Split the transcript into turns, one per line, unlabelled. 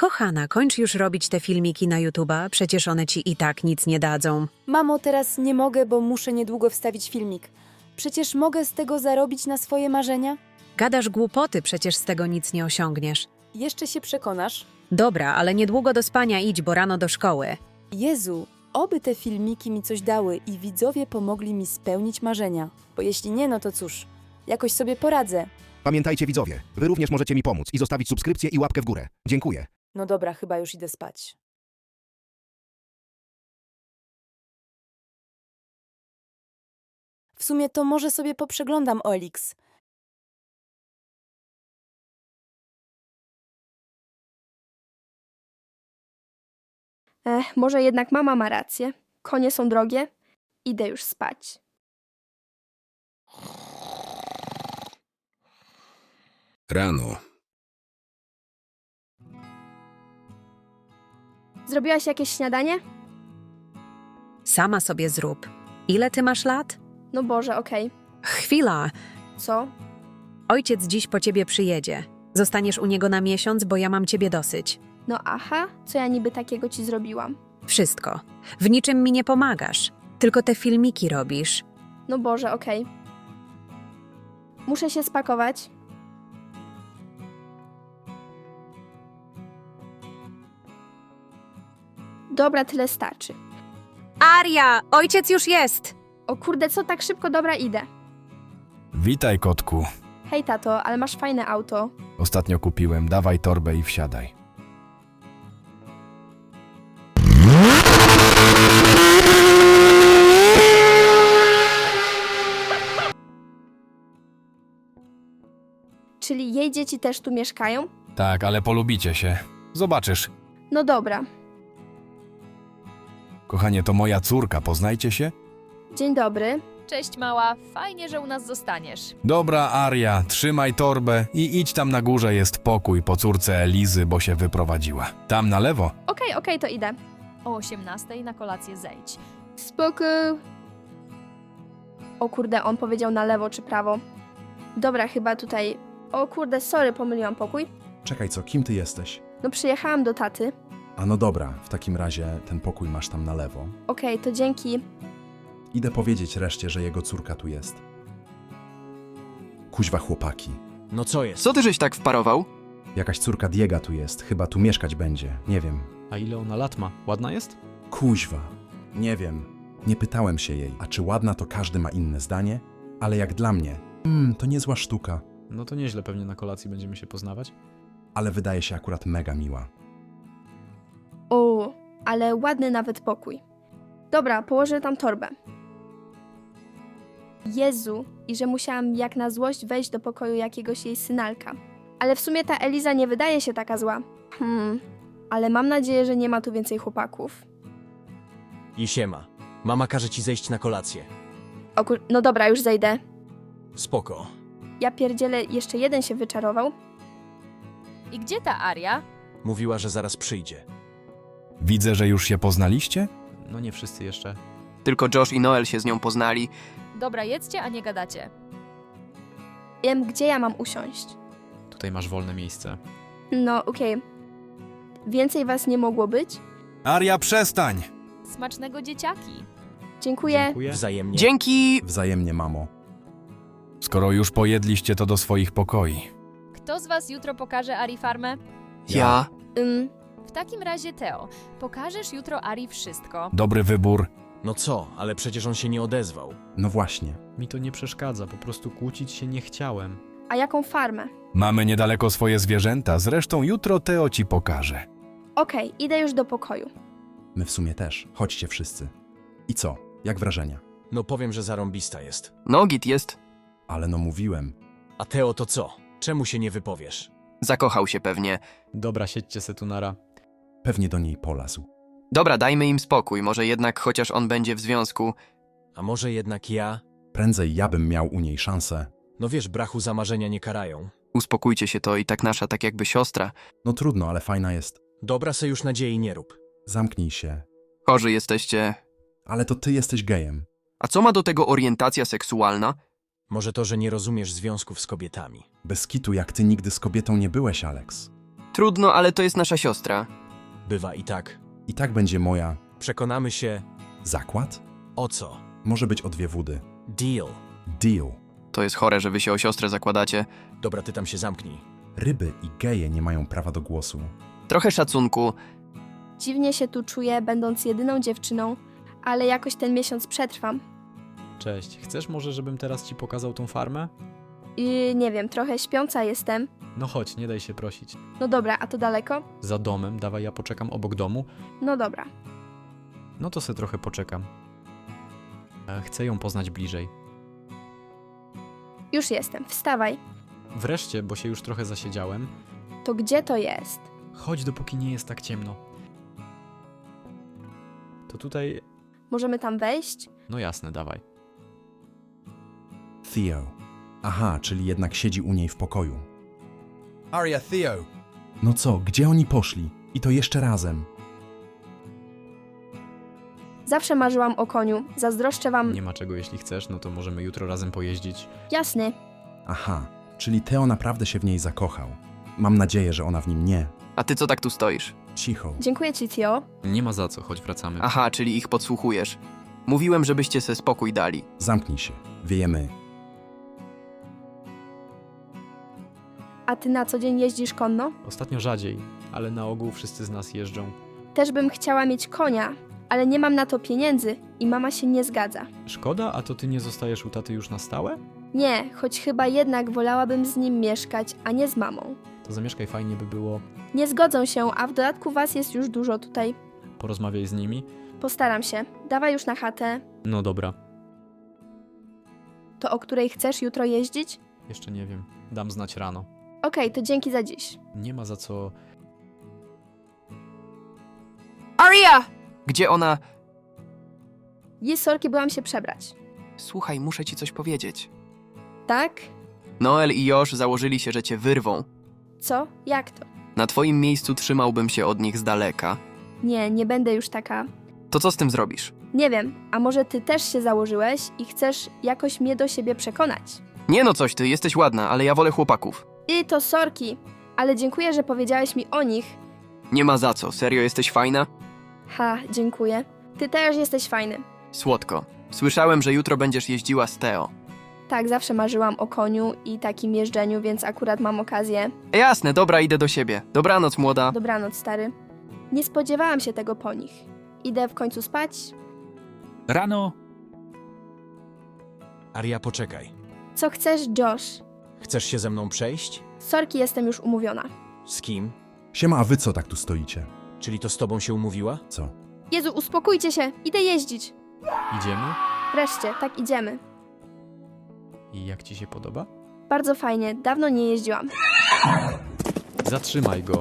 Kochana, kończ już robić te filmiki na YouTube'a, przecież one ci i tak nic nie dadzą.
Mamo, teraz nie mogę, bo muszę niedługo wstawić filmik. Przecież mogę z tego zarobić na swoje marzenia?
Gadasz głupoty, przecież z tego nic nie osiągniesz.
Jeszcze się przekonasz?
Dobra, ale niedługo do spania idź, bo rano do szkoły.
Jezu, oby te filmiki mi coś dały i widzowie pomogli mi spełnić marzenia. Bo jeśli nie, no to cóż, jakoś sobie poradzę.
Pamiętajcie widzowie, wy również możecie mi pomóc i zostawić subskrypcję i łapkę w górę. Dziękuję.
No dobra, chyba już idę spać. W sumie to może sobie poprzeglądam Olix.
Ech, może jednak mama ma rację. Konie są drogie. Idę już spać.
Rano.
Zrobiłaś jakieś śniadanie?
Sama sobie zrób. Ile ty masz lat?
No Boże, okej.
Chwila!
Co?
Ojciec dziś po ciebie przyjedzie. Zostaniesz u niego na miesiąc, bo ja mam ciebie dosyć.
No aha, co ja niby takiego ci zrobiłam?
Wszystko. W niczym mi nie pomagasz. Tylko te filmiki robisz.
No Boże, okej. Muszę się spakować. Dobra, tyle starczy.
Aria! Ojciec już jest!
O kurde, co tak szybko? Dobra, idę.
Witaj, kotku.
Hej tato, ale masz fajne auto.
Ostatnio kupiłem, dawaj torbę i wsiadaj.
Czyli jej dzieci też tu mieszkają?
Tak, ale polubicie się. Zobaczysz.
No dobra.
Kochanie, to moja córka, poznajcie się?
Dzień dobry.
Cześć mała, fajnie, że u nas zostaniesz.
Dobra, Aria, trzymaj torbę i idź tam na górze, jest pokój po córce Elizy, bo się wyprowadziła. Tam na lewo.
Okej, okej, to idę.
O 18 na kolację zejdź.
Spoko. O kurde, on powiedział na lewo czy prawo. Dobra, chyba tutaj. O kurde, sorry, pomyliłam pokój.
Czekaj, co, kim ty jesteś?
No przyjechałam do taty.
A no dobra, w takim razie ten pokój masz tam na lewo.
Okej, to dzięki.
Idę powiedzieć reszcie, że jego córka tu jest. Kuźwa chłopaki.
No co jest?
Co ty żeś tak wparował?
Jakaś córka Diega tu jest, chyba tu mieszkać będzie, nie wiem.
A ile ona lat ma? Ładna jest?
Kuźwa. Nie wiem. Nie pytałem się jej, a czy ładna to każdy ma inne zdanie? Ale jak dla mnie, mm, to niezła sztuka,
No to nieźle, pewnie na kolacji będziemy się poznawać.
ale wydaje się akurat mega miła.
Ale ładny nawet pokój. Dobra, położę tam torbę. Jezu, i że musiałam jak na złość wejść do pokoju jakiegoś jej synalka. Ale w sumie ta Eliza nie wydaje się taka zła. Hmm, ale mam nadzieję, że nie ma tu więcej chłopaków.
I siema. Mama każe ci zejść na kolację.
O kur... No dobra, już zejdę.
Spoko.
Ja pierdzielę, jeszcze jeden się wyczarował.
I gdzie ta Aria?
Mówiła, że zaraz przyjdzie.
Widzę, że już się poznaliście?
No nie wszyscy jeszcze.
Tylko Josh i Noel się z nią poznali.
Dobra, jedzcie, a nie gadacie.
Wiem, gdzie ja mam usiąść.
Tutaj masz wolne miejsce.
No, okej. Więcej was nie mogło być?
Aria, przestań!
Smacznego dzieciaki.
Dziękuję.
Dziękuję.
Wzajemnie.
Dzięki!
Wzajemnie, mamo.
Skoro już pojedliście, to do swoich pokoi.
Kto z was jutro pokaże Ari farmę?
Ja.
Ym,
W takim razie Teo, pokażesz jutro Ari wszystko.
Dobry wybór.
No co, ale przecież on się nie odezwał.
No właśnie.
Mi to nie przeszkadza, po prostu kłócić się nie chciałem.
a jaką farmę?
Mamy niedaleko swoje zwierzęta, zresztą jutro Teo ci pokaże.
Okej, idę już do pokoju.
My w sumie też. Chodźcie wszyscy. I co? Jak wrażenia?
No powiem, że zarąbista jest.
No, git jest.
Ale no mówiłem.
A Teo to co? Czemu się nie wypowiesz?
Zakochał się pewnie.
Dobra, siedźcie se tu nara.
Pewnie do niej polazł.
Dobra, dajmy im spokój, może jednak chociaż on będzie w związku.
A może jednak ja?
Prędzej ja bym miał u niej szansę.
No wiesz, brachu za marzenia nie karają.
Uspokójcie się, to i tak nasza tak jakby siostra.
No trudno, ale fajna jest.
Dobra se już nadziei nie rób.
Zamknij się.
Chorzy jesteście.
Ale to ty jesteś gejem.
A co ma do tego orientacja seksualna?
Może to, że nie rozumiesz związków z kobietami.
Bez kitu, jak ty nigdy z kobietą nie byłeś, Alex.
Trudno, ale to jest nasza siostra.
Bywa i tak.
I tak będzie moja
Przekonamy się
zakład?
o co.
Może być o dwie wódy.
Deal.
Deal.
To jest chore, że wy się o siostrę zakładacie.
Dobra, ty tam się zamknij.
Ryby i geje nie mają prawa do głosu.
Trochę szacunku.
Dziwnie się tu czuję, będąc jedyną dziewczyną, ale jakoś ten miesiąc przetrwam.
Cześć, chcesz może, żebym teraz ci pokazał tą farmę?
I nie wiem, trochę śpiąca jestem.
No chodź, nie daj się prosić.
No dobra, a to daleko?
Za domem, dawaj ja poczekam obok domu.
No dobra.
No to se trochę poczekam. E, Chcę ją poznać bliżej.
Już jestem, wstawaj.
Wreszcie, bo się już trochę zasiedziałem.
To gdzie to jest?
Chodź, dopóki nie jest tak ciemno. To tutaj...
Możemy tam wejść?
No jasne, dawaj.
Theo. Aha, czyli jednak siedzi u niej w pokoju.
Aria, Theo.
No co, gdzie oni poszli? I to jeszcze razem.
Zawsze marzyłam o koniu. Zazdroszczę wam.
Nie ma czego, jeśli chcesz, no to możemy jutro razem pojeździć.
Jasny.
Aha, czyli Theo naprawdę się w niej zakochał. Mam nadzieję, że ona w nim nie.
A ty co tak tu stoisz?
Cicho.
Dziękuję ci, Tio.
Nie ma za co, choć wracamy.
Aha, czyli ich podsłuchujesz. Mówiłem, żebyście se spokój dali.
Zamknij się. Wiejemy.
A ty na co dzień jeździsz konno?
Ostatnio rzadziej, ale na ogół wszyscy z nas jeżdżą.
Też bym chciała mieć konia, ale nie mam na to pieniędzy i mama się nie zgadza.
Szkoda, a to ty nie zostajesz u taty już na stałe?
Nie, choć chyba jednak wolałabym z nim mieszkać, a nie z mamą.
To zamieszkaj, fajnie by było.
Nie zgodzą się, a w dodatku was jest już dużo tutaj.
Porozmawiaj z nimi.
Postaram się. Dawaj już na chatę.
No dobra,
To o której chcesz jutro jeździć?
jeszcze nie wiem. Dam znać rano.
Okej, to dzięki za dziś.
Nie ma za co.
Aria!
Gdzie ona...
Jest sorki, byłam się przebrać.
Słuchaj, muszę ci coś powiedzieć.
Tak?
Noel i Josh założyli się, że cię wyrwą.
Co? Jak to?
Na twoim miejscu trzymałbym się od nich z daleka.
Nie, nie będę już taka.
To co z tym zrobisz?
Nie wiem, a może ty też się założyłeś i chcesz jakoś mnie do siebie przekonać?
Nie no coś ty, jesteś ładna, ale ja wolę chłopaków.
I to sorki, ale dziękuję, że powiedziałeś mi o nich.
Nie ma za co, serio jesteś fajna?
Ha, dziękuję. Ty też jesteś fajny.
Słodko. Słyszałem, że jutro będziesz jeździła z Teo.
Tak, zawsze marzyłam o koniu i takim jeżdżeniu, więc akurat mam okazję.
Jasne, dobra, idę do siebie. Dobranoc, młoda.
Dobranoc, stary. Nie spodziewałam się tego po nich. Idę w końcu spać.
Rano
Aria, poczekaj.
Co chcesz, Josh?
Chcesz się ze mną przejść?
Sorki, jestem już umówiona.
Z kim?
Siema, a wy co tak tu stoicie?
Czyli to z tobą się umówiła?
Co?
Jezu, uspokójcie się, idę jeździć.
Idziemy?
Wreszcie, tak idziemy.
I jak ci się podoba?
Bardzo fajnie, dawno nie jeździłam.
Zatrzymaj go.